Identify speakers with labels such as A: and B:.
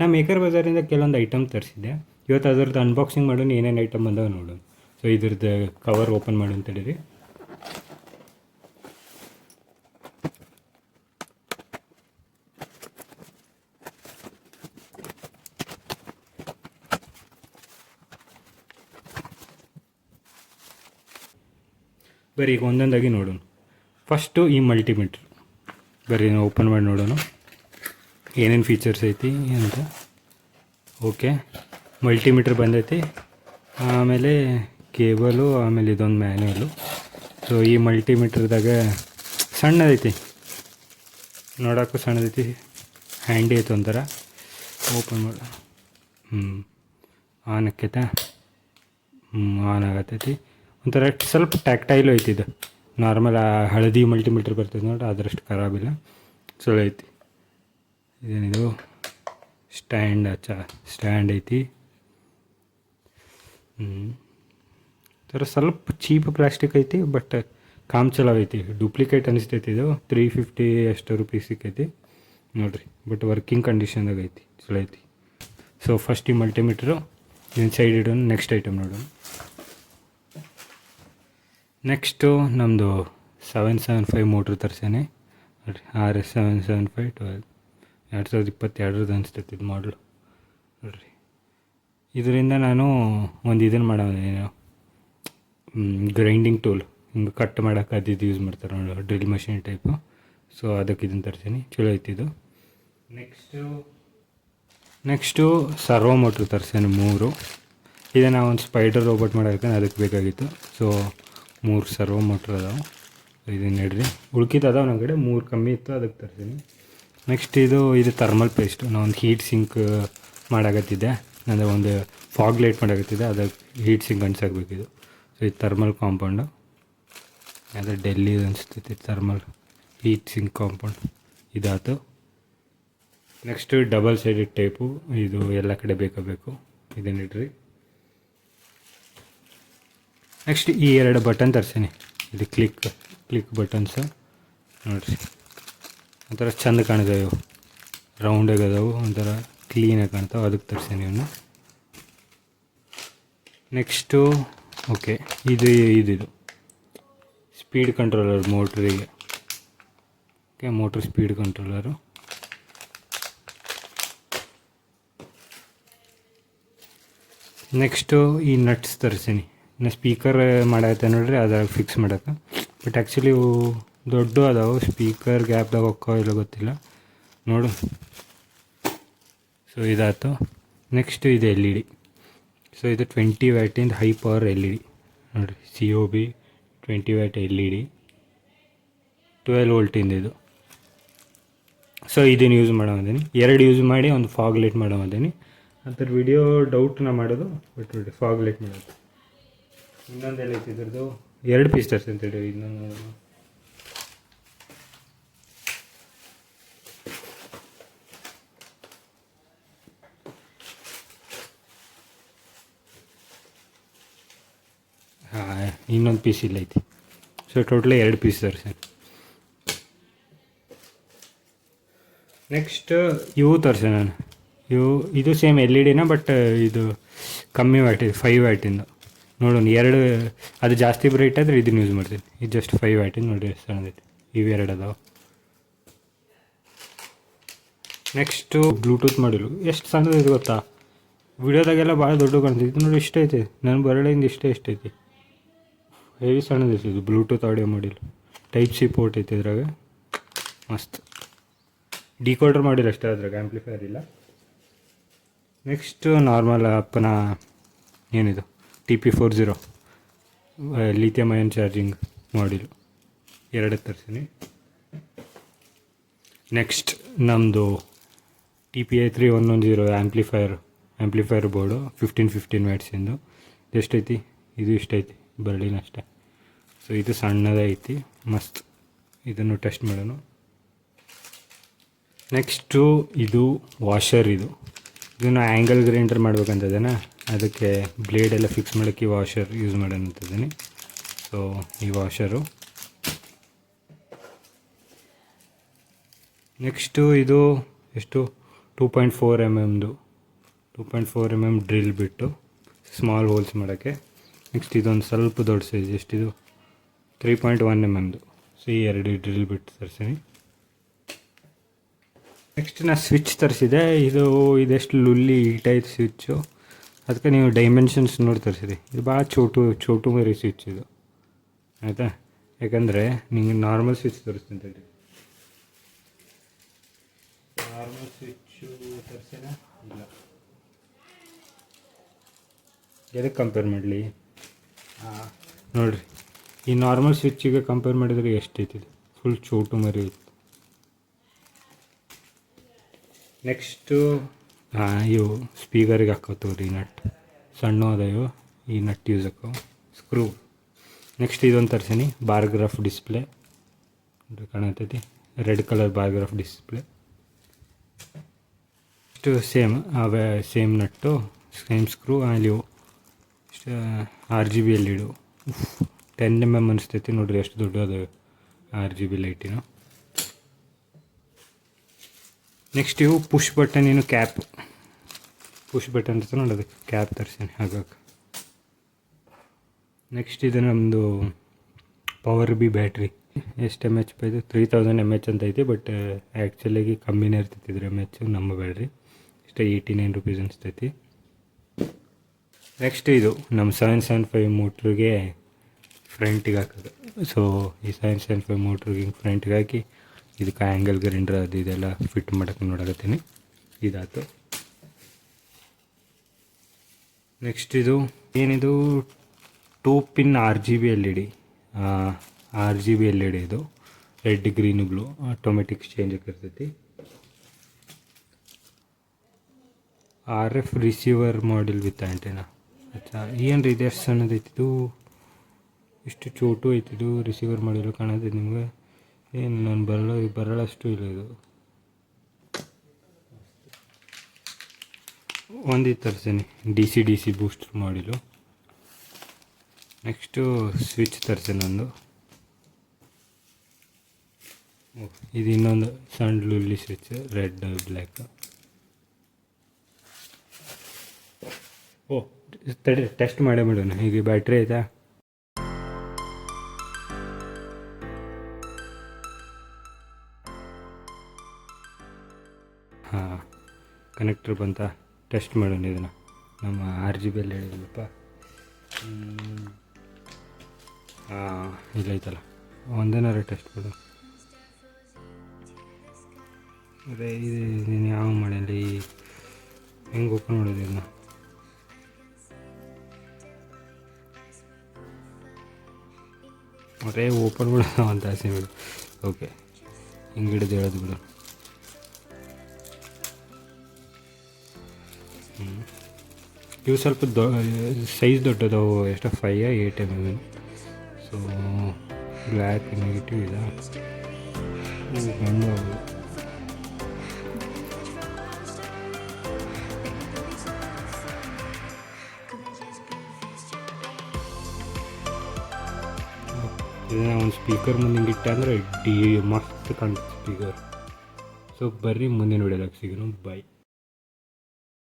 A: ನಾ ಮೇಕರ್ ಬಜಾರಿಂದ ಕೆಲವೊಂದು ಐಟಮ್ ತರಿಸಿದ್ದೆ. ಇವತ್ತು ಅದ್ರದ್ದು ಅನ್ಬಾಕ್ಸಿಂಗ್ ಮಾಡೋಣ, ಏನೇನು ಐಟಮ್ ಬಂದವ ನೋಡೋಣ. ಸೊ ಇದ್ರದ್ದು ಕವರ್ ಓಪನ್ ಮಾಡು ಅಂತ ಹೇಳಿರಿ ಬರೀ ಈಗ ಒಂದೊಂದಾಗಿ ನೋಡೋಣ. ಫಸ್ಟು ಈ ಮಲ್ಟಿಮೀಟ್ರ್ ಬರೀ ಓಪನ್ ಮಾಡಿ ನೋಡೋಣ. ಏನೇನು ಫೀಚರ್ಸ್ ಐತಿ ಅಂತ. ಓಕೆ ಮಲ್ಟಿಮೀಟ್ರ್ ಬಂದೈತಿ. ಆಮೇಲೆ ಕೇಬಲು, ಆಮೇಲೆ ಇದೊಂದು ಮ್ಯಾನ್ಯಲು ಸೊ ಈ ಮಲ್ಟಿಮೀಟ್ರದಾಗ ಸಣ್ಣದೈತಿ. ನೋಡೋಕ್ಕೂ ಸಣ್ಣದೈತಿ. ಹ್ಯಾಂಡಿ ಐತೆ ಒಂಥರ. ಓಪನ್ ಮಾಡ. ಹ್ಞೂ ಆನ್ ಆಕೈತಾ ಹ್ಞೂ ಆನ್ ಆಗತ್ತೈತಿ ಒಂಥರ ಸ್ವಲ್ಪ ಟ್ಯಾಕ್ಟೈಲು ಐತಿ ಇದು. ನಾರ್ಮಲ್ ಹಳದಿ ಮಲ್ಟಿಮೀಟ್ರ್ ಬರ್ತದೆ ನೋಡಿ, ಅದರಷ್ಟು ಖರಾಬಿಲ್ಲ ಚಲೋ ಐತಿ. ಇದೇನಿದು? ಸ್ಟ್ಯಾಂಡ್ ಅಚ್ಚ, ಸ್ಟ್ಯಾಂಡ್ ಐತಿ. ಥರ ಸ್ವಲ್ಪ ಚೀಪ್ ಪ್ಲಾಸ್ಟಿಕ್ ಐತಿ, ಬಟ್ ಕಾಮ್ ಚಲೋ ಐತಿ ಡೂಪ್ಲಿಕೇಟ್ ಅನಿಸ್ತೈತಿ ಇದು. ತ್ರೀ ಫಿಫ್ಟಿ ರೂಪೀ ರುಪೀಸ್ ಸಿಕ್ಕೈತಿ. ನೋಡಿರಿ, ಬಟ್ ವರ್ಕಿಂಗ್ ಕಂಡೀಷನ್ದಾಗ ಐತಿ, ಚಲೋ ಐತಿ. ಸೊ ಫಸ್ಟ್ ಈ ಮಲ್ಟಿಮೀಟ್ರು ಇದನ್ನು ಸೈಡ್ ಇಡೋಣ ನೆಕ್ಸ್ಟ್ ಐಟಮ್ ನೋಡೋಣ. ನೆಕ್ಸ್ಟು ನಮ್ಮದು seven seven five motor ತರ್ಸೇನೆ. R S seven seven five twelve ಎರಡು ಸಾವಿರದ ಇಪ್ಪತ್ತೆರಡರದ್ದು ಅನಿಸ್ತೈತೆ ಇದು ಮಾಡಲು ನೋಡಿರಿ. ಇದರಿಂದ ನಾನು ಒಂದು ಇದನ್ನು ಮಾಡೋದೇನು ಗ್ರೈಂಡಿಂಗ್ ಟೂಲ್ ಹಿಂಗೆ ಕಟ್ ಮಾಡೋಕೆ ಅದು ಇದು ಯೂಸ್ ಮಾಡ್ತಾರೆ ನೋಡಿ ಡ್ರಿಲ್ ಮಷಿನ್ ಟೈಪು ಸೊ ಅದಕ್ಕೆ ಇದನ್ನು ತರ್ತೀನಿ. ಚಲೋ ಐತಿ ಇದು. ನೆಕ್ಸ್ಟು ನೆಕ್ಸ್ಟು ಸರ್ವೋ ಮೋಟ್ರ್ ತರ್ಸೇನೆ, ಮೂರು. ಇದೆ ನಾವು ಒಂದು ಸ್ಪೈಡರ್ ರೋಬೋಟ್ ಮಾಡೋಕೆ ಅದಕ್ಕೆ ಬೇಕಾಗಿತ್ತು. ಸೊ ಮೂರು ಸರ್ವೋ ಮೋಟ್ರ್ ಅದಾವೆ. ಇದನ್ನ ಹಿಡ್ರಿ ಉಳ್ಕಿದ್ದು ಅದಾವೆ ನನ್ನ ಕಡೆ ಮೂರು ಕಮ್ಮಿ ಇತ್ತು, ಅದಕ್ಕೆ ತರ್ತೀನಿ ನೆಕ್ಸ್ಟ್ ಇದು ಇದು ಥರ್ಮಲ್ ಪೇಸ್ಟು ಒಂದು ಹೀಟ್ ಸಿಂಕ್ ಮಾಡಾಗತ್ತಿದ್ದೆ ಅಂದರೆ ಒಂದು ಫಾಗ್ ಲೈಟ್ ಮಾಡಾಗತ್ತಿದೆ ಅದಕ್ಕೆ ಹೀಟ್ ಸಿಂಕ್ ಅನ್ಸಾಗಬೇಕಿದು ಸೊ ಇದು ಥರ್ಮಲ್ ಕಾಂಪೌಂಡು ಅದು ಡೆಲ್ಲಿ ಅನಿಸ್ತೈತಿ ಥರ್ಮಲ್ ಹೀಟ್ ಸಿಂಕ್ ಕಾಂಪೌಂಡ್ ಇದಾತು. ನೆಕ್ಸ್ಟ್ ಡಬಲ್ ಸೈಡೆಡ್ ಟೇಪು ಇದು ಎಲ್ಲ ಕಡೆ ಬೇಕಾಗಬೇಕು. ಬೇಕು ಇದನ್ನಿಡ್ರಿ ನೆಕ್ಸ್ಟ್ ಈ ಎರಡು ಬಟನ್ ತರ್ಸೀನಿ. ಇದು ಕ್ಲಿಕ್ ಕ್ಲಿಕ್ ಬಟನ್ಸ್ ನೋಡಿರಿ. ಒಂಥರ ಚಂದ ಕಾಣಿದಾವೆ ಇವು ರೌಂಡಾಗಿ ಅದಾವು, ಒಂಥರ ಕ್ಲೀನಾಗಿ ಕಾಣ್ತಾವೆ ಅದಕ್ಕೆ ತರ್ಸೀನಿ ಇವನ್ನ ನೆಕ್ಸ್ಟು ಓಕೆ ಇದು ಇದು speed controller ಮೋಟ್ರಿಗೆ okay motor speed controller next ಈ ನಟ್ಸ್ ತರಿಸೀನಿ. ನಾ ಸ್ಪೀಕರ್ ಮಾಡತ್ತೆ ನೋಡ್ರಿ, ಅದ್ರಾಗ ಫಿಕ್ಸ್ ಮಾಡಕ್ಕೆ ಬಟ್ ಆ್ಯಕ್ಚುಲಿ ದೊಡ್ಡ ಅದಾವೆ ಸ್ಪೀಕರ್ ಗ್ಯಾಪ್ದಾಗ ಹೋಕ್ಕೋ ಇಲ್ಲ ಗೊತ್ತಿಲ್ಲ. ನೋಡು. ಸೊ ಇದಾಯ್ತು. ನೆಕ್ಸ್ಟು ಇದು ಎಲ್ ಇ ಡಿ. ಸೊ ಇದು twenty ವ್ಯಾಟಿಂದ high power L E D. ನೋಡಿರಿ C O B twenty watt L E D. Twelve ವೋಲ್ಟಿಂದ ಇದು ಸೊ ಇದನ್ನು ಯೂಸ್ ಮಾಡೋ ಬಂದೀನಿ ಎರಡು ಯೂಸ್ ಮಾಡಿ, ಒಂದು ಫಾಗ್ ಲೈಟ್ ಮಾಡೋ ಬಂದೀನಿ ಅದ್ರ ವಿಡಿಯೋ ಡೌಟ್ ನಾ ಮಾಡೋದು ಬಟ್ ನೋಡಿ ಫಾಗ್ ಲೈಟ್ ಮಾಡೋದು. ಇನ್ನೊಂದು ಎಲ್ಲ ಇದ್ರದ್ದು? ಎರಡು ಪೀಸ್ ಅಂತ ಅಂತೇಳಿ ಇನ್ನೊಂದು ಇನ್ನೊಂದು ಪೀಸ್ ಇಲ್ಲ ಐತಿ. ಸೊ ಟೋಟಲ್ ಎರಡು ಪೀಸ್ ಸರ್. ನೆಕ್ಸ್ಟ್ ಇವು ತರಿಸೆ ನಾನು. ಇವು ಇದು ಸೇಮ್ ಎಲ್ ಇ ಡಿನ ಬಟ್ ಇದು ಕಮ್ಮಿ ವ್ಯಾಟಿದು ಫೈವ್ ವ್ಯಾಟಿಂದು. ನೋಡೋಣ ಎರಡು ಅದು ಜಾಸ್ತಿ ಬ್ರೈಟ್ ಆದರೆ ಇದನ್ನು ಯೂಸ್ ಮಾಡ್ತೀನಿ. ಇದು ಜಸ್ಟ್ ಫೈವ್ ವ್ಯಾಟಿನ ನೋಡಿ ಸಣ್ಣದೈತಿ ಎರಡು ಅದಾವೆ. ನೆಕ್ಸ್ಟು ಬ್ಲೂಟೂತ್ ಮಾಡಿಲು ಎಷ್ಟು ಸಣ್ಣದೈತೆ ಗೊತ್ತಾ? ವಿಡಿಯೋದಾಗೆಲ್ಲ ಭಾಳ ದೊಡ್ಡ ಕಾಣ್ತೈತಿ ನೋಡಿ ಇಷ್ಟ ಐತೆ. ನನ್ನ ಬರಳಿಂದ ಇಷ್ಟೇ ಇಷ್ಟ ಐತಿ. ಹೆವಿ ಸಣ್ಣದ ಇದು ಬ್ಲೂಟೂತ್ ಆಡಿಯೋ ಮಾಡಿಲ್ಲ ಟೈಪ್ ಸಿ ಪೋರ್ಟ್ ಐತೆ ಇದ್ರಾಗ. ಮಸ್ತ್. ಡಿಕೋಡರ್ ಮಾಡಿಲ್ಲ ಅಷ್ಟೇ ಅದ್ರಾಗ ಆ್ಯಂಪ್ಲಿಫೈರ್ ಇಲ್ಲ. ನೆಕ್ಸ್ಟು ನಾರ್ಮಲ್ ಅಪ್ಪನ ಏನಿದು? T P four zero lithium ion charging ಮಾಡಿಲ್ಲ ಎರಡೇ ತರಿಸಿನಿ. ನೆಕ್ಸ್ಟ್ ನಮ್ಮದು T P I three one one zero amplifier amplifier board fifteen fifteen ವ್ಯಾಟ್ಸಿಂದು ಎಷ್ಟೈತಿ ಇದು ಇಷ್ಟೈತಿ. ಬರ್ಲಿನ ಅಷ್ಟೇ ಸೊ ಇದು ಸಣ್ಣದೈತಿ. ಮಸ್ತ್. ಇದನ್ನು ಟೆಸ್ಟ್ ಮಾಡೋಣ. ನೆಕ್ಸ್ಟು ಇದು ವಾಷರ್ ಇದು. ಇದನ್ನು ಆ್ಯಂಗಲ್ ಗ್ರೈಂಡರ್ ಮಾಡ್ಬೇಕಂತದೇನ ಅದಕ್ಕೆ ಬ್ಲೇಡ್ ಎಲ್ಲ ಫಿಕ್ಸ್ ಮಾಡೋಕ್ಕೆ ಈ ವಾಷರ್ ಯೂಸ್ ಮಾಡೋಣ ಅಂತಿದ್ದೀನಿ. ಸೊ ಈ ವಾಷರು ನೆಕ್ಸ್ಟು ಇದು ಎಷ್ಟು? Two point four M ಎಮ್ದು two point four M M drill bit small holes ಮಾಡೋಕ್ಕೆ. ನೆಕ್ಸ್ಟ್ ಇದೊಂದು ಸ್ವಲ್ಪ ದೊಡ್ಡ ಸೈಜ್ ಎಷ್ಟಿದು ತ್ರೀ ಪಾಯಿಂಟ್ ಒನ್ ಎಂ ಎಮ್ದು ಸಿ ಎರಡು ಡ್ರಿಲ್ ಬಿಟ್ಟು ತರಿಸೀನಿ. ನೆಕ್ಸ್ಟ್ ನಾ ಸ್ವಿಚ್ ತರಿಸಿದೆ. ಇದು, ಇದೆಷ್ಟು ಲುಲ್ಲಿ ಟೈಪ್ ಸ್ವಿಚ್ಚು ಅದಕ್ಕೆ ನೀವು ಡೈಮೆನ್ಷನ್ಸ್ ನೋಡಿ ತರಿಸಿದೆ ಇದು ಭಾಳ ಚೋಟು ಚೋಟು ಮರಿ ಸ್ವಿಚ್ ಇದು. ಆಯಿತಾ? ಯಾಕಂದರೆ ನಿಮಗೆ ನಾರ್ಮಲ್ ಸ್ವಿಚ್ ತೋರಿಸ್ತೀನಿ ಹೇಳಿ ನಾರ್ಮಲ್ ಸ್ವಿಚ್ಚು ತರಿಸಿನ? ಇಲ್ಲ. ಎದಕ್ಕೆ ಕಂಪೇರ್ ಮಾಡಲಿ? ನೋಡಿರಿ, ಈ ನಾರ್ಮಲ್ ಸ್ವಿಚ್ಚಿಗೆ ಕಂಪೇರ್ ಮಾಡಿದರೆ ಎಷ್ಟೈತಿ ಫುಲ್ ಚೋಟು ಮರಿ ಇತ್ತು ನೆಕ್ಸ್ಟು ಹಾಂ, ಇವು ಸ್ಪೀಕರಿಗೆ ಹಾಕೋತವ್ರಿ ರೀ ನಟ್ ಸಣ್ಣ ಅದಾವು ಈ ನಟ್ ಯೂಸ್ ಹಾಕೋ. ಸ್ಕ್ರೂ ನೆಕ್ಸ್ಟ್ ಇದೊಂದು ತರ್ಸೀನಿ bar graph display ಕಾಣತೈತಿ red colour bar graph display ಇಷ್ಟು ಸೇಮ್ ಅವೇ ಸೇಮ್ ನಟ್ಟು ಸೇಮ್ ಸ್ಕ್ರೂ ಅಲ್ಲಿ ಆರ್ ಜಿ ಬಿ ಎಲ್ ಇಡು. ಟೆನ್ ಎಂ ಎಂ ಅನಿಸ್ತೈತಿ ನೋಡಿರಿ ಎಷ್ಟು ದೊಡ್ಡ ಅದು ಆರ್ ಜಿ ಬಿ ಲೈಟಿನ ನೆಕ್ಸ್ಟ್ ಇವು ಪುಷ್ ಬಟನ್ ಏನು ಕ್ಯಾಪ್ ಪುಷ್ ಬಟನ್ ಅಂತ ನೋಡಿ ಅದಕ್ಕೆ ಕ್ಯಾಪ್ ತರಿಸೀನಿ ಹಾಗಾಗಿ. ನೆಕ್ಸ್ಟ್ ಇದು ನಮ್ಮದು ಪವರ್ ಬಿ ಬ್ಯಾಟ್ರಿ ಎಷ್ಟು ಎಂ ಎಚ್ ಇದು? ತ್ರೀ ತೌಸಂಡ್ ಎಂ ಎಚ್ ಅಂತ ಐತಿ ಬಟ್ ಆ್ಯಕ್ಚುಲಾಗಿ ಕಮ್ಮಿನೇ ಇರ್ತೈತಿ ಇದ್ರ ಎಂ ಎಚ್ ನಮ್ಮ ಬ್ಯಾಟ್ರಿ ಇಷ್ಟ ಏಯ್ಟಿ ನೈನ್ ರುಪೀಸ್ ಅನಿಸ್ತೈತಿ. ನೆಕ್ಸ್ಟ್ ಇದು ನಮ್ಮ ಸೆವೆನ್ ಸೆವೆನ್ ಫೈವ್ ಮೋಟ್ರಿಗೆ ಫ್ರಂಟಿಗೆ ಹಾಕೋದು. ಸೊ ಈ ಸೆವೆನ್ ಸೆವೆನ್ ಫೈವ್ ಮೋಟ್ರಿಗೆ ಹಿಂಗೆ ಫ್ರಂಟಿಗೆ ಹಾಕಿ, ಇದಕ್ಕೆ ಆ್ಯಂಗಲ್ ಗ್ರೈಂಡ್ರ್ ಅದು ಇದೆಲ್ಲ ಫಿಟ್ ಮಾಡೋಕೆ ನೋಡಕತ್ತೀನಿ. ಇದಾಯ್ತು ನೆಕ್ಸ್ಟ್ ಇದು, ಏನಿದು? Two pin R G B L E D R G B L E D ಇದು. Red green blue automatic change ಆಗಿರ್ತೈತಿ. R F receiver model with antenna ಅಚ್ಚಾ ರೀ ಇದು ಎಷ್ಟು ಸಣ್ಣದೈತಿ ಇದು? ಇಷ್ಟು ಚೋಟು ಐತಿದು ರಿಸೀವರ್ ಮಾಡಿಲ್ಲ ಕಾಣತೈತಿ ನಿಮಗೆ. ಏನು ನಾನು ಬರಲ್ಲ ಬರಳಷ್ಟು ಇಲ್ಲ ಇದು. ಒಂದಿತ್ತು ತರಿಸೀನಿ. D C D C booster ಮಾಡಿಲು next switch ತರಿಸೀನಿ ಒಂದು ಇದು ಇನ್ನೊಂದು ಸಣ್ಣ ಲುಲ್ಲಿ ಸ್ವಿಚ್ ರೆಡ್ ಬ್ಲ್ಯಾಕ್ ಓ ತಡಿ ಟೆಸ್ಟ್ ಮಾಡೇ ಬಿಡೋಣ. ಹೀಗೆ ಬ್ಯಾಟ್ರಿ ಐತಾ ಹಾಂ ಕನೆಕ್ಟ್ರ್ ಬಂತ. ಟೆಸ್ಟ್ ಮಾಡೋಣ ಇದನ್ನು. ನಮ್ಮ ಆರ್ ಜಿ ಬಿ ಅಲ್ಲಿ ಹೇಳಿದ್ನಪ್ಪ. ಹಾಂ, ಇಲ್ಲ ಐತಲ್ಲ ಒಂದೇನಾರ ಟೆಸ್ಟ್ ಮಾಡು. ಅದೇ, ಇದು ನೀನು ಯಾವ ಮಾಡಲಿ ಹೆಂಗೆ ಓಪನ್ ಮಾಡೋದು ಇದನ್ನ? ಅದೇ ಓಪನ್ ಮಾಡೋದು ಅಂತ ಆಸೆ ಬಿಡು ಓಕೆ ಹಿಂಗೆ ಹಿಡಿದು ಹೇಳೋದು ಬಿಡು. ಹ್ಞೂ ಇವು ಸ್ವಲ್ಪ ದೊ ಸೈಜ್ ದೊಡ್ಡದವು, ಎಷ್ಟು five eight M M so black negative ಇದೆ? ಗಂಡು ಇದನ್ನ ಒಂದು ಸ್ಪೀಕರ್ ಮುಂದೆ ಇಟ್ಟ ಅಂದರೆ ಡಿ ಮಸ್ತ್ ಕಾಣ್ತದೆ ಸ್ಪೀಕರ್ ಸೊ ಬರ್ರಿ ಮುಂದಿನ ವಿಡಿಯೋದಾಗ ಸಿಗೋಣ. ಬಾಯ್